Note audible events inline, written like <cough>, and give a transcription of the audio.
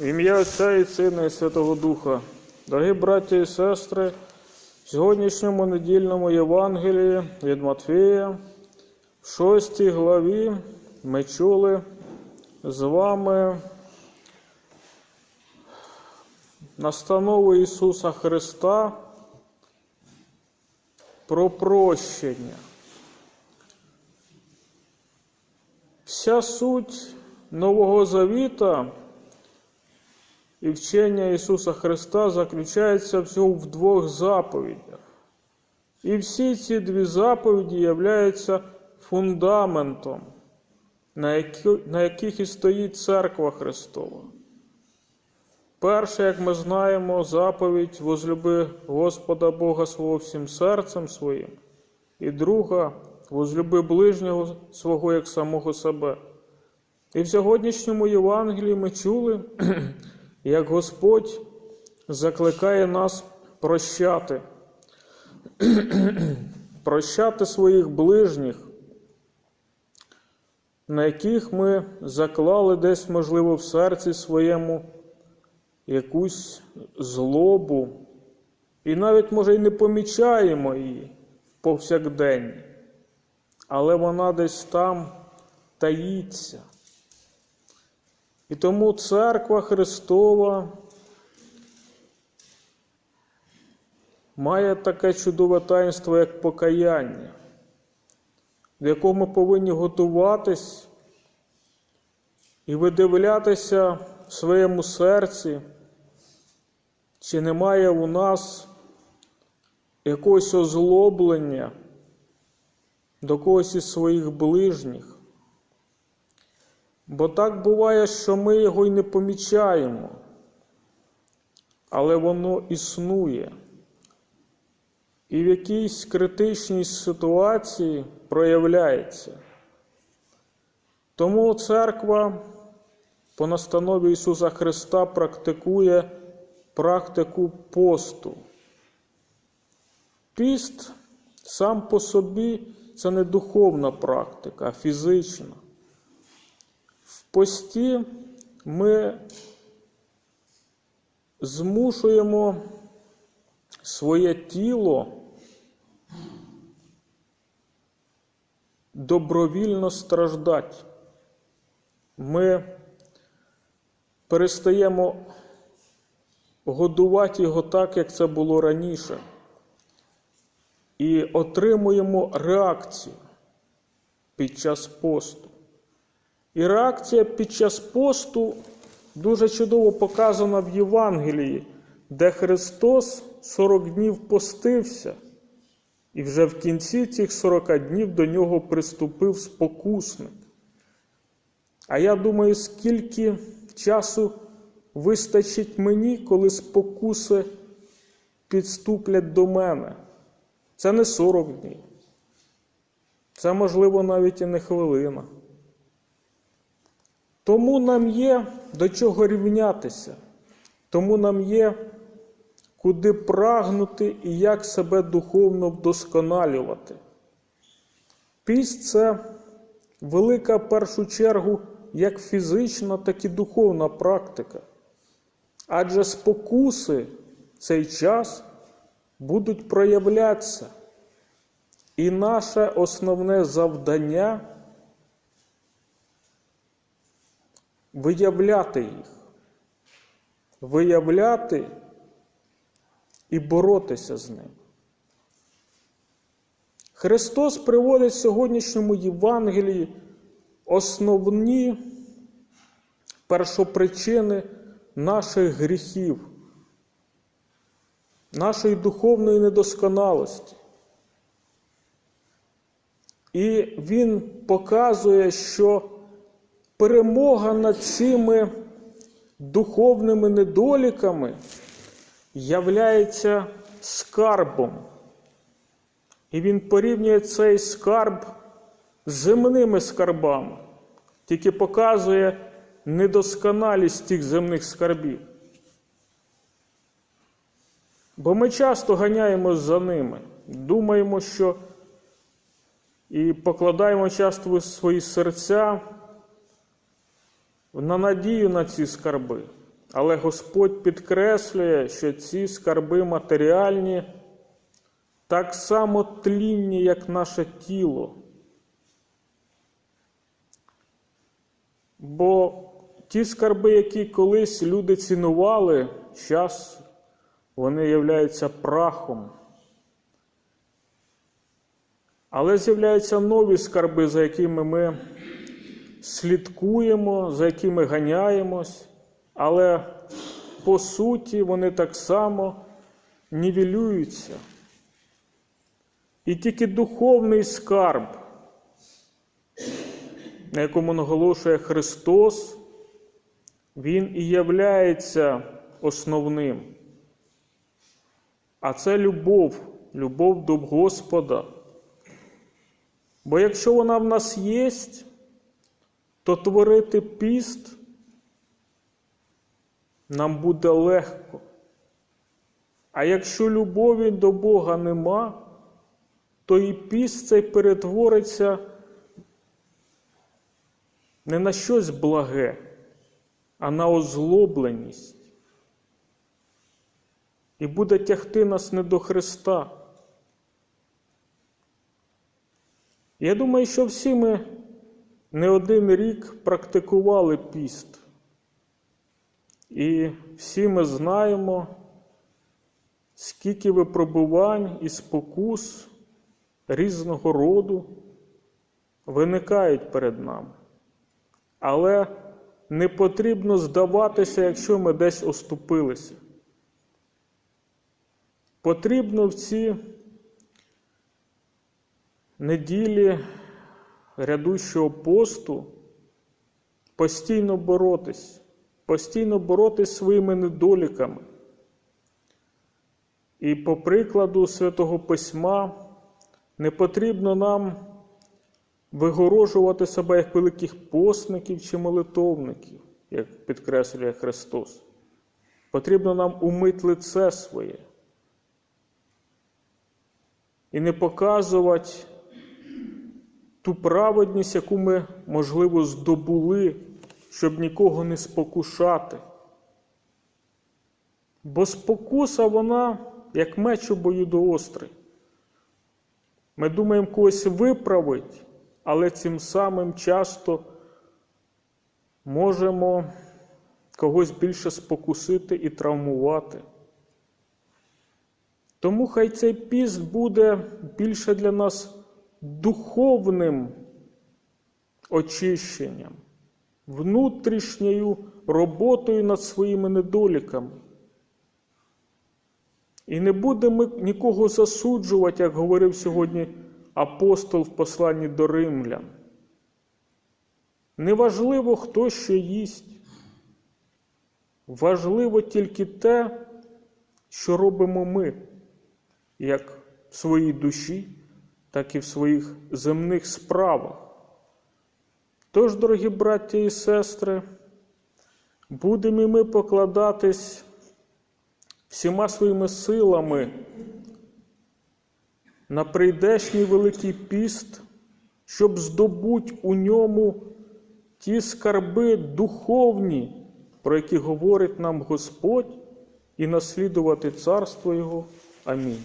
Ім'я Отця і Сина і Святого Духа. Дорогі браття і сестри, в сьогоднішньому недільному Євангелії від Матфея, в шостій главі ми чули з вами настанову Ісуса Христа про прощення. Вся суть Нового Завіта і вчення Ісуса Христа заключається всього в двох заповідях. І всі ці дві заповіді являються фундаментом, на, які, на яких і стоїть Церква Христова. Перша, як ми знаємо, заповідь возлюби Господа Бога свого всім серцем своїм, і друга возлюби ближнього свого як самого себе. І в сьогоднішньому Євангелії ми чули, як Господь закликає нас прощати, <clears throat> прощати своїх ближніх, на яких ми заклали десь, можливо, в серці своєму якусь злобу, і навіть, може, і не помічаємо її повсякденні, але вона десь там таїться. І тому церква Христова має таке чудове таїнство, як покаяння, до якого ми повинні готуватись і видивлятися в своєму серці, чи немає у нас якогось озлоблення до когось із своїх ближніх. Бо так буває, що ми його й не помічаємо, але воно існує. І в якійсь критичній ситуації проявляється. Тому церква по настанові Ісуса Христа практикує практику посту. Піст сам по собі це не духовна практика, а фізична. Пості ми змушуємо своє тіло добровільно страждати. Ми перестаємо годувати його так, як це було раніше, і отримуємо реакцію під час посту. І реакція під час посту дуже чудово показана в Євангелії, де Христос 40 днів постився, і вже в кінці цих 40 днів до нього приступив спокусник. А я думаю, скільки часу вистачить мені, коли спокуси підступлять до мене. Це не 40 днів. Це, можливо, навіть і не хвилина. Тому нам є до чого рівнятися, тому нам є куди прагнути і як себе духовно вдосконалювати. Пість це велика в першу чергу як фізична, так і духовна практика. Адже спокуси цей час будуть проявлятися. І наше основне завдання виявляти їх, виявляти і боротися з ним. Христос приводить в сьогоднішньому Євангелії основні першопричини наших гріхів, нашої духовної недосконалості. І Він показує, що перемога над цими духовними недоліками являється скарбом. І він порівнює цей скарб з земними скарбами, тільки показує недосконалість тих земних скарбів. Бо ми часто ганяємо за ними, думаємо, що і покладаємо часто свої серця на надію на ці скарби. Але Господь підкреслює, що ці скарби матеріальні так само тлінні, як наше тіло. Бо ті скарби, які колись люди цінували, зараз вони являються прахом. Але з'являються нові скарби, за якими ми слідкуємо, за якими ганяємось, але по суті вони так само нівелюються. І тільки духовний скарб, на якому наголошує Христос, він і являється основним. А це любов, любов до Господа. Бо якщо вона в нас є, то творити піст нам буде легко. А якщо любові до Бога нема, то і піст цей перетвориться не на щось благе, а на озлобленість. І буде тягти нас не до Христа. Я думаю, що всі ми не один рік практикували піст. І всі ми знаємо, скільки випробувань і спокус різного роду виникають перед нами. Але не потрібно здаватися, якщо ми десь оступилися. Потрібно в ці неділі грядущого посту постійно боротись, постійно боротись своїми недоліками. І по прикладу Святого Письма не потрібно нам вигорожувати себе як великих постників чи молитовників, як підкреслює Христос. Потрібно нам умити лице своє і не показувати ту праведність, яку ми, можливо, здобули, щоб нікого не спокушати. Бо спокуса вона, як меч у бою обоюдоострий. Ми думаємо когось виправити, але цим самим часто можемо когось більше спокусити і травмувати. Тому хай цей піст буде більше для нас духовним очищенням, внутрішньою роботою над своїми недоліками. І не будемо нікого засуджувати, як говорив сьогодні апостол в посланні до римлян. Неважливо, хто що їсть. Важливо тільки те, що робимо ми, як в своїй душі, так і в своїх земних справах. Тож, дорогі браття і сестри, будемо і ми покладатись всіма своїми силами на прийдешній Великий піст, щоб здобути у ньому ті скарби духовні, про які говорить нам Господь, і наслідувати царство Його. Амінь.